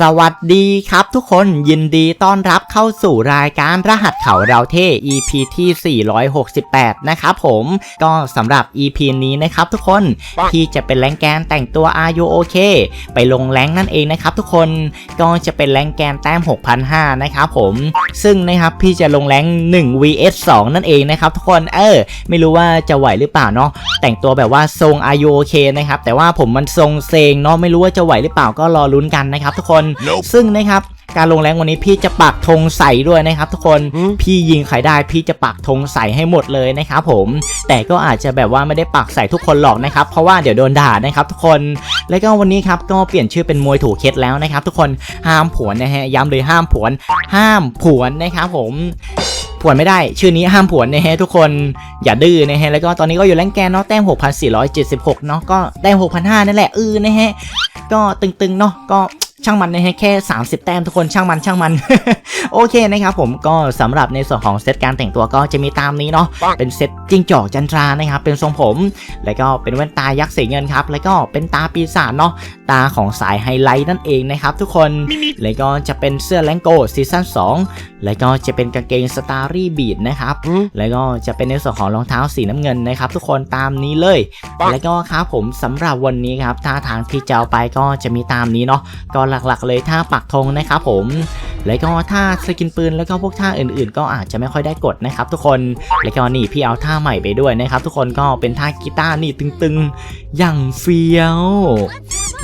สวัสดีครับทุกคนยินดีต้อนรับเข้าสู่รายการรหัสเขาเราเท่ EP ที่ 468 นะครับผมก็สำหรับ EP นี้นะครับทุกคนที่จะเป็นแรงแกนแต่งตัว Are you OK ไปลงแรงนั่นเองนะครับทุกคนก็จะเป็นแรงแกนแต้ม 6,500 นะครับผม ซึ่งนะครับพี่จะลงแรง 1 vs 2 นั่นเองนะครับทุกคนเออ ไม่รู้ว่าจะไหวหรือเปล่าเนาะแต่งตัวแบบว่าทรง Are you OK นะครับแต่ว่าผมมันทรงเซงเนาะไม่รู้ว่าจะไหวหรือเปล่าก็รอลุ้นกันนะครับทุกคน Nope ซึ่งนะครับการลงแรงวันนี้พี่จะปักธงใส่ด้วยนะครับทุกคนหืมพี่ยิงใครได้พี่จะปักธงใส่ให้หมดเลยนะครับผมแต่ก็อาจจะแบบว่าไม่ได้ปักใส่ทุกคนหรอกนะครับเพราะว่าเดี๋ยวโดนด่านะครับทุกคน แล้วก็วันนี้ครับก็เปลี่ยนชื่อเป็นมวยถูกเคล็ดแล้วนะครับ ทุกคนห้ามผวนนะฮะย้ำเลยห้ามผวน ห้ามผวนนะครับผมผวนไม่ได้ ชื่อนี้ห้ามผวนนะฮะทุกคนอย่าดื้อนะฮะแล้วก็ตอนนี้ก็อยู่แรงแกนเนาะแต้ม 6,476 เนาะก็แต้ม6,500นั่นแหละเออนะฮะก็ตึงๆเนาะก็ ช่างมันนะฮะแค่ 30 แต้มทุกคนช่างมันช่างมัน โอเคนะครับผมก็สำหรับในส่วนของเซตการแต่งตัวก็จะมีตามนี้เนาะปังเป็นเซตจิ้งจอกจันทรานะครับเป็นทรงผม แล้วก็เป็นแว่นตายักษ์สีเงินครับแล้วก็เป็นตาปีศาจเนาะตาของสายไฮไลท์นั่นเองนะครับทุกคนแล้วก็จะเป็นเสื้อแลงโกซีซั่น2แล้วก็จะเป็นกางเกงสตาร์รี่บีดนะครับหืมแล้วก็จะเป็นในส่วนของรองเท้าสีน้ำเงินนะครับทุกคนตามนี้เลยปังแล้วก็ครับผมสำหรับวันนี้ครับท่าทางที่จะเอาไปก็จะมีตามนี้เนาะก็หลักๆ เลยท่าปักธงนะครับผมแล้วก็ท่าสกินปืนแล้วก็พวกท่าอื่นๆ ก็อาจจะไม่ค่อยได้กดนะครับทุกคนแล้วก็นี่พี่เอาท่าใหม่ไปด้วยนะครับทุกคนก็เป็นท่ากีตาร์นี่ตึงๆ อย่างเฟี้ยว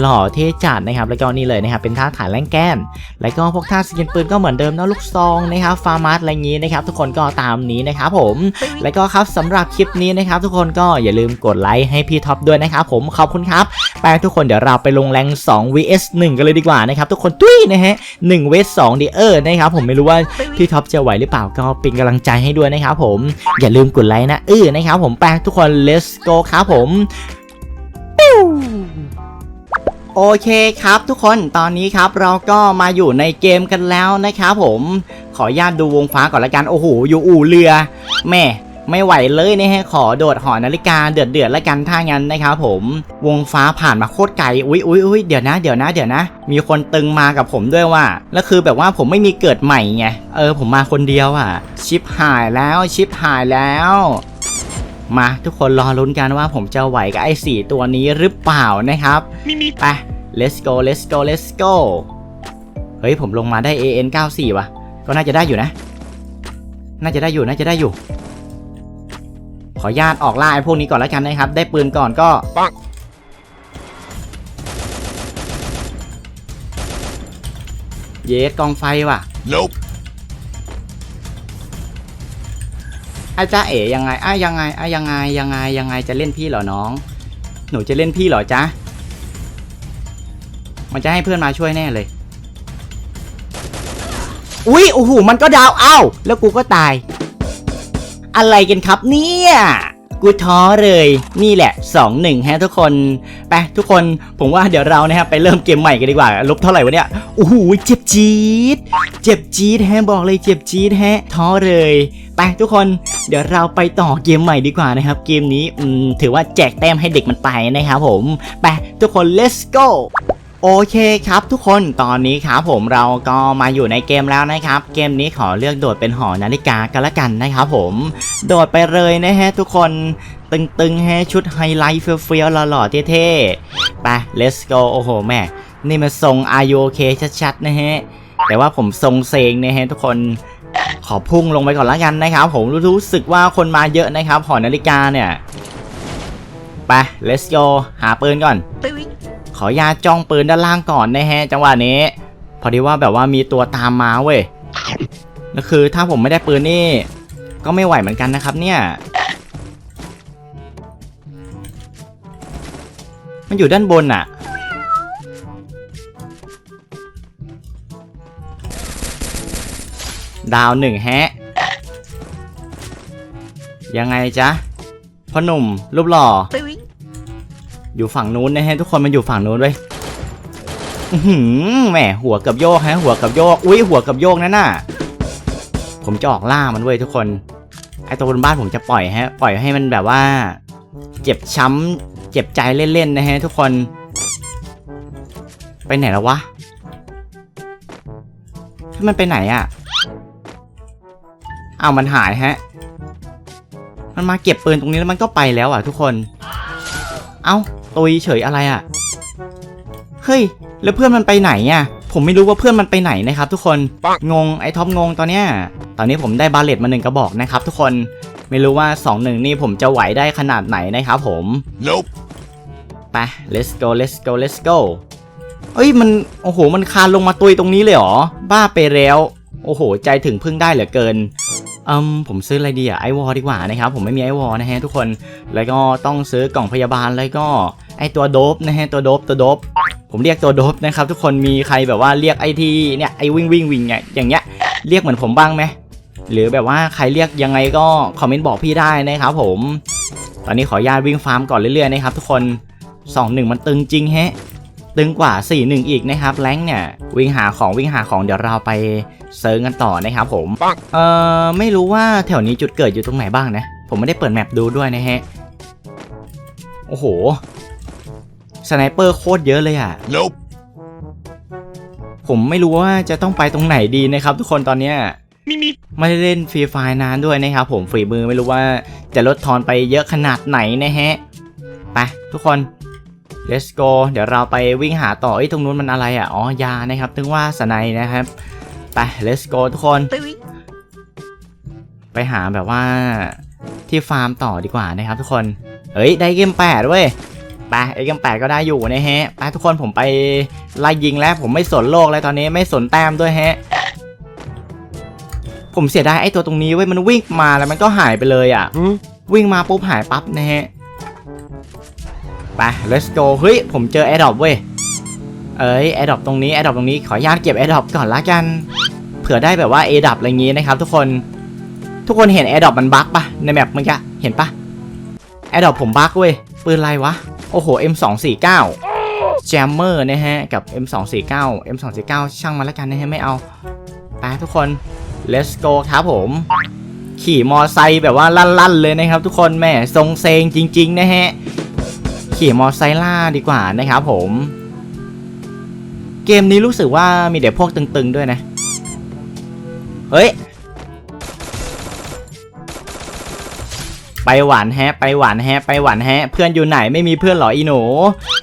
หล่อเท่จัดนะครับ แล้วก็นี่เลยนะครับเป็นท่าถ่ายแรงแกนแล้วก็พวกท่าสกินปืนก็เหมือนเดิมนะลูกซองนะครับฟาร์มาสอะไรงนี้นะครับทุกคนก็ตามนี้นะครับผม แล้วก็ครับสำหรับคลิปนี้นะครับทุกคนก็อย่าลืมกดไลค์ให้พี่ท็อปด้วยนะครับผมขอบคุณครับไปทุกคนเดี๋ยวเราไปลงแรง2 vs 1 กันเลยดีกว่านะครับทุกคนตุ้ยนะฮะ1 vs 2ดีเออนะครับผมไม่รู้ว่าพี่ท็อปจะไหวหรือเปล่าก็เป็นกำลังใจให้ด้วยนะครับผมอย่าลืมกดไลค์นะเออนะครับผมไปทุกคน let's go ครับผมโอเคครับทุกคนตอนนี้ครับเราก็มาอยู่ในเกมกันแล้วนะครับผมขออนุญาตดูวงฟ้าก่อนละกันโอ้โหอยู่อู่เรือแม่ ไม่ไหวเลยนะฮะขอโดดหอนาฬิกาเดือดเดือดๆละกันถ้างั้นนะครับผมวงฟ้าผ่านมาโคตรไกลอุ้ยอุ้ยอุ้ยเดี๋ยวนะเดี๋ยวนะเดี๋ยวนะ มีคนตึงมากับผมด้วยว่าแล้วคือแบบว่าผมไม่มีเกิดใหม่ไงเออผมมาคนเดียวอะ ชิปหายแล้วชิปหายแล้วมาทุกคนรอลุ้นกันว่าผมจะไหวกับไอ้สี่ตัวนี้หรือเปล่านะครับมีมีไป let's go let's go let's go เฮ้ยผมลงมาได้ AN 94ว่ะ ก็น่าจะได้อยู่นะ น่าจะได้อยู่น่าจะได้อยู่ ขออนุญาตออกล่าไอ้พวกนี้ก่อนแล้วกันนะครับ ได้ปืนก่อนก็ปังเยสกองไฟว่ะ Nope อาจ้าเอ๋ยังไงอ้ายังไงอ้ายังไงยังไงยังไงจะเล่นพี่เหรอน้อง หนูจะเล่นพี่เหรอจ๊ะ มันจะให้เพื่อนมาช่วยแน่เลย อุ๊ยโอ้โหมันก็ดาวอ้าวแล้วกูก็ตาย อะไรกันครับเนี่ยกูท้อเลย นี่แหละ 2-1ฮะทุกคนไปทุกคนผมว่าเดี๋ยวเรานะครับไปเริ่มเกมใหม่กันดีกว่า ลบเท่าไหร่วะเนี่ยโอ้โหเจ็บจี๊ดเจ็บจี๊ดแฮะบอกเลยเจ็บจี๊ดแฮะท้อเลยไปทุกคนเดี๋ยวเราไปต่อเกมใหม่ดีกว่านะครับ เกมนี้อืมถือว่าแจกแต้มให้เด็กมันไปนะครับผมไปทุกคน let's go โอเคครับทุกคนตอนนี้ครับผมเราก็มาอยู่ในเกมแล้วนะครับ เกมนี้ขอเลือกโดดเป็นหอนาฬิกากันละกันนะครับผมโดดไปเลยนะฮะทุกคนตึงๆฮะชุดไฮไลท์เฟี้ยวๆหล่อๆเท่ๆไป let's go โอ้โหแม่ นี่มันทรง Are you k ชัดๆนะฮะแต่ว่าผมทรงเซงนะฮะทุกคนขอพุ่งลงไปก่อนละกันนะครับ ผมรู้สึกว่าคนมาเยอะนะครับ หอนาฬิกาเนี่ยไป let's go หาปืนก่อน ขอญาตจ้องปืนด้านล่างก่อนนะฮะ จังหวะนี้ พอดีว่าแบบว่ามีตัวตามมาเว้ยก็คือถ้าผมไม่ได้ปืนนี่ ก็ไม่ไหวเหมือนกันนะครับเนี่ยมันอยู่ด้านบนอะดาวหนึ่งแฮะ ยังไงจ๊ะพ่อหนุ่มรูปหล่อ อยู่ฝั่งนู้นนะฮะทุกคนมันอยู่ฝั่งนู้นเว้ยหือแหมหัวกับโยกฮะ หัวกับโยกอุ้ยหัวกับโยกนั่นน่ะ ผมจะออกล่ามันเว้ยทุกคนไอตัวบนบ้านผมจะปล่อยฮะ ปล่อยให้มันแบบว่า เจ็บช้ำเจ็บใจเล่นๆนะฮะ ทุกคน ไปไหนแล้ววะมันไปไหนอะอ้ามันหายฮะ มันมาเก็บปืนตรงนี้แล้วมันก็ไปแล้วอะ ทุกคน เอ้า ตุยเฉยอะไรอะ เฮ้ย แล้วเพื่อนมันไปไหนอะ ผมไม่รู้ว่าเพื่อนมันไปไหนนะครับทุกคน งง ไอ้ท็อปงงตอนเนี้ย ตอนนี้ผมได้บาเลตมาหนึ่งกระบอกนะครับทุกคน ไม่รู้ว่า2อหนึ่งนี่ผมจะไหวได้ขนาดไหนนะครับผม Nope. ไป let's go let's go let's go เอ้ยมัน โอ้โห มันคานลงมาตุยตรงนี้เลยเหรอ บ้าไปแล้ว โอ้โห ใจถึงพึ่งได้เหลือเกินอืมผมซื้ออะไรดีอะไอวอดีกว่านะครับ ผมไม่มีไอวอนะฮะทุกคน แล้วก็ต้องซื้อกล่องพยาบาลแล้วก็ ไอตัวโดบนะฮะตัวโดบตัวโดบผมเรียกตัวโดบนะครับ ทุกคนมีใครแบบว่าเรียกไอที่เนี่ยไอวิ่งวิ่งวิ่งเนี่ยอย่างเงี้ยเรียกเหมือนผมบ้างไหมหรือแบบว่าใครเรียกยังไงก็คอมเมนต์บอกพี่ได้นะครับผม ตอนนี้ขออนุญาตวิ่งฟาร์มก่อนเรื่อยๆนะครับทุกคน 2-1 มันตึงจริงแฮะตึงกว่า 4-1 อีกนะครับแรงเนี่ยวิ่งหาของวิ่งหาของเดี๋ยวเราไปเซิร์งกันต่อนะครับผมเอ่อไม่รู้ว่าแถวนี้จุดเกิดอยู่ตรงไหนบ้างนะ ผมไม่ได้เปิดแมปดูด้วยนะฮะ โอ้โห สไนเปอร์โคตรเยอะเลยอะ Nope. ผมไม่รู้ว่าจะต้องไปตรงไหนดีนะครับ ทุกคนตอนเนี้ย Me me. ไม่ได้เล่นฟรีไฟนานด้วยนะครับผมฝีมือไม่รู้ว่าจะลดทอนไปเยอะขนาดไหนนะฮะไปทุกคน let's go เดี๋ยวเราไปวิ่งหาต่อไอ้ยตรงนู้นมันอะไรอะอ๋อยานะครับถึงว่าสไนยนะครับไป let's go ทุกคน ไปหาแบบว่าที่ฟาร์มต่อดีกว่านะครับทุกคนเฮ้ยได้เกมแปดเว้ย ไปไอ้เกมแปดก็ได้อยู่นะฮะไปทุกคนผมไปไล่ยิงแล้ว ผมไม่สนโลกแล้วตอนนี้ไม่สนแต้มด้วยฮะ ผมเสียดายไอ้ตัวตรงนี้เว้ยมันวิ่งมาแล้วมันก็หายไปเลยอะ Hmm? วิ่งมาปุ๊บหายปั๊บนะฮะไป let's go เฮ้ยผมเจอ a อ r d r o p เว้ยเอ้ย a อ r d r o p ตรงนี้ a อ r d r o p ตรงนี้ขออนุญาตเก็บ a อ r d r o p ก่อนละกันเผื่อได้แบบว่า a ดับอะไรอย่างงี้นะครับ ทุกคนทุกคนเห็น a อ r d r o p มันบั๊กปะในแมปเมื่อกี้เห็นปะ a อ r d r o p ผมบั๊กเว้ยปืนอะไรวะ โอ้โห M249 Jammer นะฮะ กับ M249 M249 ช่างมันละกันนะฮะ ไม่เอา ไปทุกคน let's go ครับผม ขี่มอไซค์แบบว่าลั่นๆเลยนะครับทุกคนแหม่ทรงเซงจริง ๆ นะฮะ ขี่มอไซค์ล่าดีกว่านะครับผม เกมนี้รู้สึกว่ามีแต่พวกตึง ๆ ด้วยนะ เฮ้ย ไปหวานแฮะ ไปหวานแฮะ ไปหวานแฮะ เพื่อนอยู่ไหนไม่มีเพื่อนหรออีหนู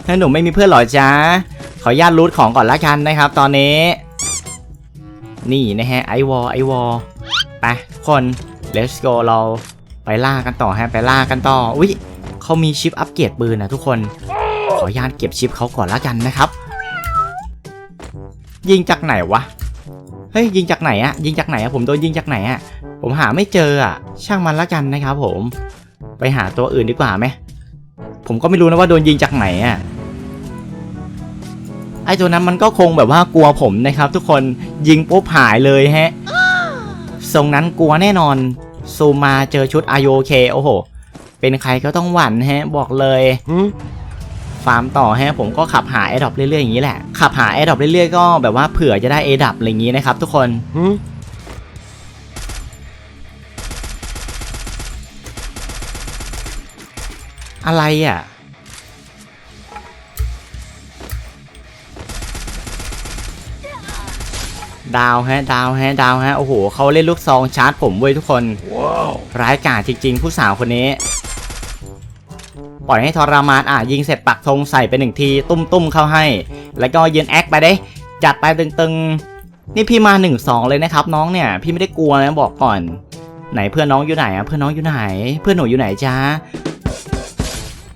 ถ้าหนูไม่มีเพื่อนหรอจ๊ะขออนุญาตรูทของก่อนละกันนะครับ ตอนนี้ นี่นะฮะไอวอไอวอไปคน let's go เราไปล่ากันต่อฮะไปล่ากันต่ออุ้ยเขามีชิปอัปเกรดปืนนะทุกคน ขออนุญาตเก็บชิปเขาก่อนละกันนะครับ ยิงจากไหนวะเฮ้ยยิงจากไหนอะยิงจากไหนอะผมโดนยิงจากไหนอะ ผมหาไม่เจออะช่างมันละกันนะครับผม ไปหาตัวอื่นดีกว่าไหม ผมก็ไม่รู้นะว่าโดนยิงจากไหนอะไอตัวนั้นมันก็คงแบบว่ากลัวผมนะครับ ทุกคนยิงปุ๊บหายเลยฮะ ทรงนั้นกลัวแน่นอน ซูมมาเจอชุด i o k โอ้โห เป็นใครก็ต้องหวั่นฮะ บอกเลย Hmm? ฟาร์มต่อฮะผมก็ขับหา a อด o p เรื่อยๆอย่างนี้แหละ ขับหา a อด o p เรื่อยๆก็แบบว่าเผื่อจะได้ a ดับอะไรอย่างนี้นะครับทุกคน อะไรอะ ดาวฮะ ดาวฮะ ดาวฮะ โอ้โห เขาเล่นลูกซองชาร์จผมเว้ยทุกคน Wow. ร้ายกาจจริง ๆ ผู้สาวคนนี้ ปล่อยให้ทรมานอะ ยิงเสร็จปักธงใส่ไปหนึ่งที ตุ้มๆเข้าให้ แล้วก็ยืนแอคไปเด้ จัดไปตึงๆ นี่พี่มา1นสองเลยนะครับน้องเนี่ย พี่ไม่ได้กลัวนะบอกก่อน ไหนเพื่อนน้องอยู่ไหนอะ เพื่อนน้องอยู่ไหน เพื่อนหนูอยู่ไหนจ้า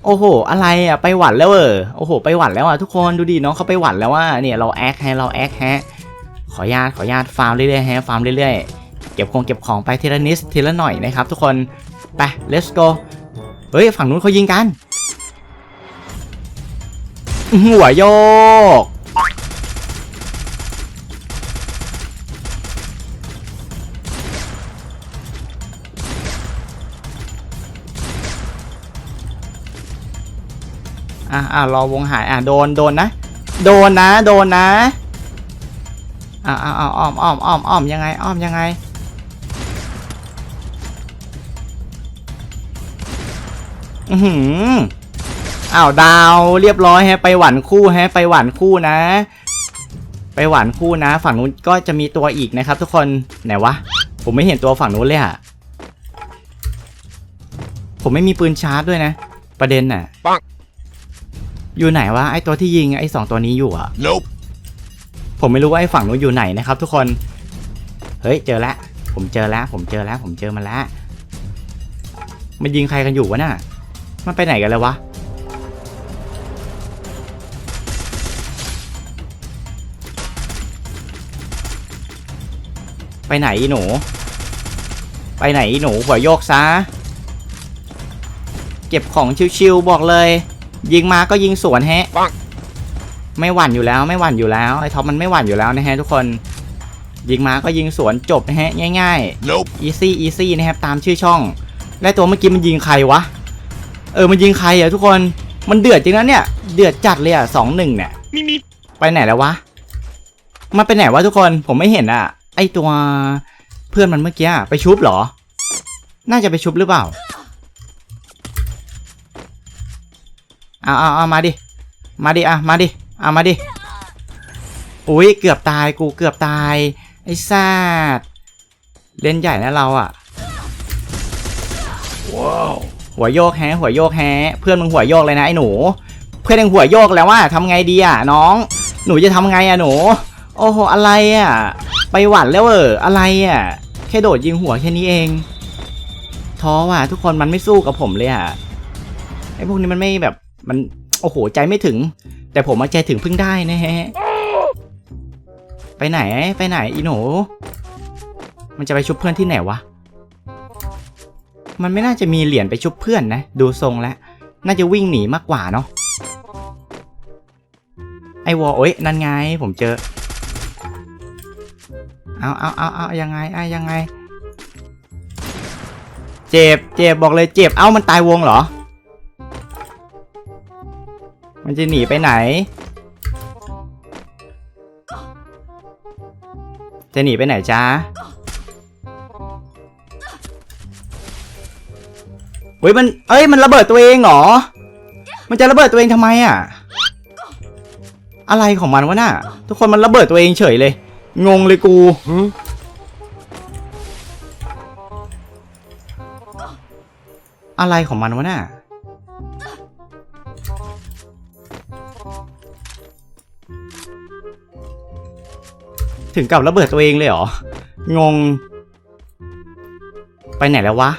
โอ้โห อะไรอะ ไปหวัดแล้วเออโอ้โห ไปหวัดแล้วอะทุกคนดูดิน้องเขาไปหวัดแล้วว่าเนี่ยเราแอคแฮะเราแอคแฮะ ขออนุญาตขออนุญาตฟาร์มเรื่อยๆฮะฟาร์มเรื่อยๆ เก็บของเก็บของไปทีละนิดทีละหน่อยนะครับทุกคน ไป let's go เฮ้ย ฝั่งนู้นเขายิงกัน หัวโยก อะอะรอวงหายอะโดนโดนนะ โดนนะโดนนะอะอะอะอ้อมอ้อมอ้อมอ้อมยังไงอ้อมยังไงอือหืออ้าวดาวเรียบร้อยแฮะไปหวันคู่แฮะไปหวันคู่นะ ไปหวานคู่นะ ฝั่งนู้นก็จะมีตัวอีกนะครับ ทุกคนไหนวะผมไม่เห็นตัวฝั่งนู้นเลยอะผมไม่มีปืนชาร์จด้วยนะ ประเด็นน่ะปัง อยู่ไหนวะไอตัวที่ยิงไอสองตัวนี้อยู่อะ Nope. ผมไม่รู้ว่าไอ้ฝั่งนู้นอยู่ไหนนะครับ ทุกคน เฮ้ยเจอแล้วผมเจอแล้ว ผมเจอแล้ว ผมเจอมันแล้ว มันยิงใครกันอยู่วะน่ะ มันไปไหนกันแล้ววะ ไปไหนอีหนู ไปไหนอีหนูหัวโยกซะ เก็บของชิวๆบอกเลย ยิงมาก็ยิงสวนแฮะปังไม่หวั่นอยู่แล้วไม่หวั่นอยู่แล้วไอ้ท็อปมันไม่หวั่นอยู่แล้วนะฮะทุกคน ยิงมาก็ยิงสวนจบนะฮะง่าย Nope. ๆ easy easy นะครับตามชื่อช่อง และตัวเมื่อกี้มันยิงใครวะ เออมันยิงใครอะทุกคนมันเดือดจริงนะเนี่ย เดือดจัดเลยอะสองหนึ่งเนี่ย Me me. ไปไหนแล้ววะมันไปไหนวะทุกคนผมไม่เห็นอะไอตัวเพื่อนมันเมื่อกี้อะไปชุบเหรอ น่าจะไปชุบหรือเปล่า เอาเอาเอามาดิ มาดิอะมาดิเอามาดิ อุ้ยเกือบตายกูเกือบตาย ไอ้ซาดเล่นใหญ่นะเราอะ Wow. หัวโยกแฮะหัวโยกแฮะเพื่อนมึงหัวโยกเลยนะไอ้หนู เพื่อนยังหัวโยกแล้วว่าทำไงดีอะน้อง หนูจะทำไงอะหนู โอ้โหอะไรอะ ไปหวั่นแล้วเอออะไรอะ แค่โดดยิงหัวแค่นี้เองท้อว่ะทุกคนมันไม่สู้กับผมเลยอะไอ้พวกนี้มันไม่แบบ มันโอ้โหใจไม่ถึง แต่ผมมาใจถึงเพิ่งได้นะฮะ ไปไหนไปไหนอีหนู มันจะไปชุบเพื่อนที่ไหนวะ มันไม่น่าจะมีเหรียญไปชุบเพื่อนนะ ดูทรงแล้ว น่าจะวิ่งหนีมากกว่าเนาะ ไอวอลโอ้ยนั่นไงผมเจอ เอาเอาเอาเอายังไงไอยังไง เจ็บเจ็บบอกเลยเจ็บ เอ้ามันตายวงเหรอ มันจะหนีไปไหน จะหนีไปไหนจ้าเฮ้ยมัน เอ้ยมันระเบิดตัวเองเหรอ มันจะระเบิดตัวเองทำไมอะ อะไรของมันวะน่ะ ทุกคนมันระเบิดตัวเองเฉยเลย งงเลยกู Huh? อะไรของมันวะน่ะ ถึงกับระเบิดตัวเองเลยเหรอ งง ไปไหนแล้ววะ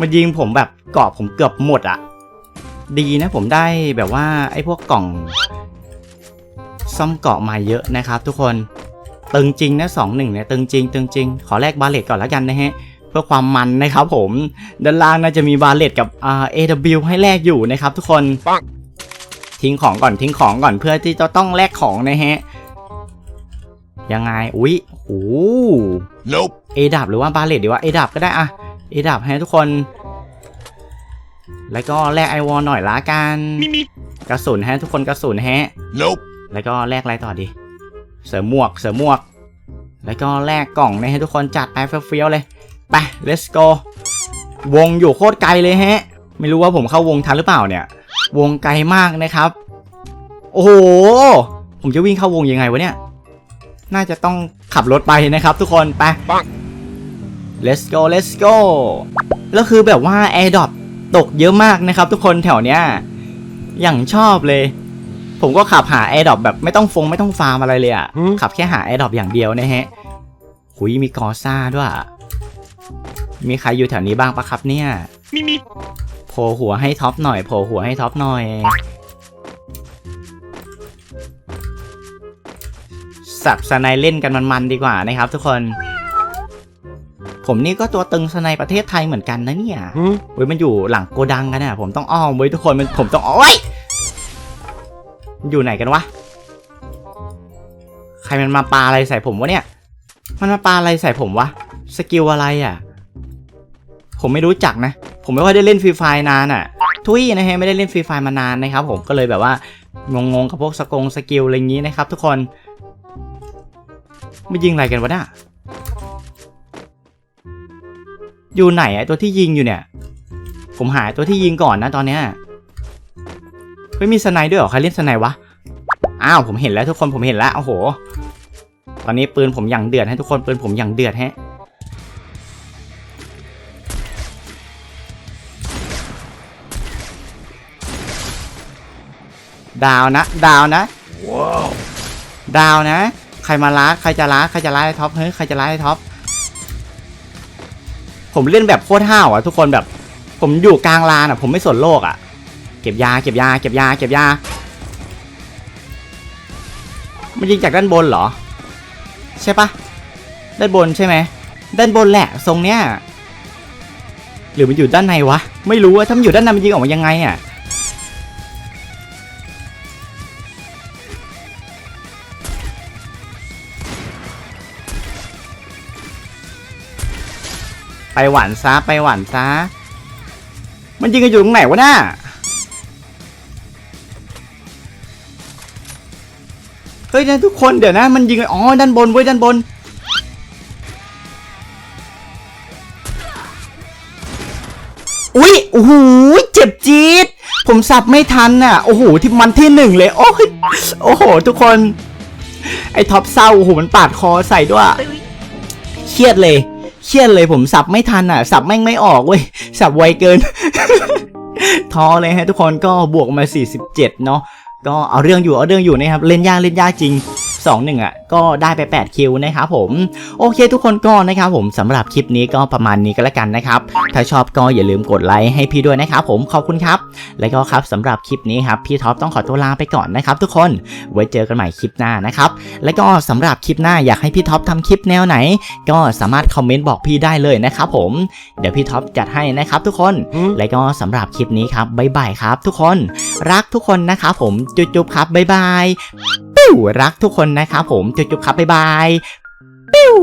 มายิงผมแบบเกาะผมเกือบหมดอะดีนะผมได้แบบว่าไอ้พวกกล่อง ซ่อมเกาะมาเยอะนะครับ ทุกคน ตึงจริงนะสองหนึ่งเนี่ยตึงจริงตึงจริง ขอแลกบาเลตก่อนแล้วกันนะฮะเพื่อความมันนะครับผม ด้านล่างน่าจะมีบาเลตกับอ่า AW ให้แลกอยู่นะครับ ทุกคนปังทิ้งของก่อนทิ้งของก่อนเพื่อที่จะต้องแลกของนะฮะ ยังไง อุ๊ยโอ้ Nope. เอดับหรือว่าบาเลตดีว่าเอดับก็ได้อะเอดับให้ทุกคน แล้วก็แลกไอวอลหน่อยละกัน Me me. กระสุนฮะทุกคนกระสุนฮะ Nope. แล้วก็แลกอะไรต่อดี เสริมหมวก เสริมหมวก แล้วก็แลกกล่องนะฮะทุกคนจัดไปเฟี้ยวๆเลย ไป let's go วงอยู่โคตรไกลเลยฮะ ไม่รู้ว่าผมเข้าวงทันหรือเปล่าเนี่ย วงไกลมากนะครับ โอ้โห ผมจะวิ่งเข้าวงยังไงวะเนี่ย น่าจะต้องขับรถไปนะครับทุกคนไปปัง let's go let's go แล้วคือแบบว่า AirDrop ตกเยอะมากนะครับ ทุกคนแถวเนี้ยอย่างชอบเลย ผมก็ขับหา AirDrop แบบไม่ต้องฟงไม่ต้องฟาร์มอะไรเลยอะ่ะหืมขับแค่หา AirDrop อย่างเดียวนะฮะหุยมีกอซ่าด้วยอะมีใครอยู่แถวนี้บ้างปะครับเนี่ย Me me. โผล่หัวให้ท็อปหน่อยโผล่หัวให้ท็อปหน่อย สับสไนเล่นกันมันๆดีกว่านะครับ ทุกคน ผมนี่ก็ตัวตึงสไนประเทศไทยเหมือนกันนะเนี่ย Huh? เว้ยมันอยู่หลังโกดังกันนะผมต้องอ้อมไว้ยทุกคนมันผมต้องอ้อยอยู่ไหนกันวะใครมันมาปาอะไรใส่ผมวะเนี่ย มันมาปาอะไรใส่ผมวะ สกิลอะไรอะ ผมไม่รู้จักนะ ผมไม่ค่อยได้เล่นฟรีไฟนานอะ ทุยนะฮะไม่ได้เล่นฟรีไฟมานานนะครับผมก็เลยแบบว่างงๆกับพวกสกงสกิลอะไรอย่างนี้นะครับทุกคน ไม่ยิงอะไรกันวะเนี่ยอยู่ไหนไอตัวที่ยิงอยู่เนี่ย ผมหาตัวที่ยิงก่อนนะตอนเนี้ยไม่มีสไนด์ด้วยเหรอใครเล่นสไนด์วะอ้าวผมเห็นแล้วทุกคนผมเห็นแล้วโอ้โห ตอนนี้ปืนผมอย่างเดือดให้ทุกคนปืนผมอย่างเดือดฮะดาวนะ ดาวนะดาวนะ ใครมาล้าใครจะล้าใครจะล้าไอ้ท็อปเฮ้ยใครจะล้าไอ้ท็อปผมเล่นแบบโคตรห้าวอะทุกคนแบบ ผมอยู่กลางลานอะ ผมไม่สนโลกอะ เก็บยาเก็บยาเก็บยาเก็บยามันยิงจากด้านบนเหรอ ใช่ปะด้านบนใช่ไหมด้านบนแหละทรงเนี้ยหรือมันอยู่ด้านในวะ ไม่รู้ว่าถ้ามันอยู่ด้านในมันยิงออกมายังไงอะ หวานซะไปหวานซะมันยิงกันอยู่ตรงไหนวะน่าเฮ้ยนะทุกคนเดี๋ยวนะมันยิงกันอ๋อด้านบนเว้ยด้านบน อุ๊ยโอ้โหเจ็บจี๊ดผมสับไม่ทันน่ะโอ้โหที่มันที่หนึ่งเลย โอ้ยโอ้โห ทุกคน ไอ้ท็อปเศร้าโอ้โหมันปาดคอใส่ด้วยเครียดเลย เครียดเลยผมสับไม่ทันอะ สับแม่งไม่ออกเว้ย สับไวเกิน ท้อเลยฮะทุกคนก็บวกมา 47 เนาะก็เอาเรื่องอยู่เอาเรื่องอยู่นะครับ เล่นยากเล่นยากจริง 2 1อะก็ได้ไป 8 คิวนะครับผม โอเคทุกคนก็นะครับผมสำหรับคลิปนี้ก็ประมาณนี้ก็แล้วกันนะครับ ถ้าชอบก็อย่าลืมกดไลค์ให้พี่ด้วยนะครับผมขอบคุณครับ แล้วก็ครับสำหรับคลิปนี้ครับพี่ท็อปต้องขอตัวลาไปก่อนนะครับทุกคนไว้เจอกันใหม่คลิปหน้านะครับแล้วก็สำหรับคลิปหน้าอยากให้พี่ท็อปทำคลิปแนวไหน ก็สามารถคอมเมนต์บอกพี่ได้เลยนะครับผมเดี๋ยวพี่ท็อปจัดให้นะครับทุกคนและก็สำหรับคลิปนี้ครับบ๊ายบายครับ ทุกคนรักทุกคนนะครับผมจุ๊บๆครับบ๊ายบาย ปิ้วรักทุกคนนะครับผมจุ๊บๆครับบ๊ายบายปิ้ว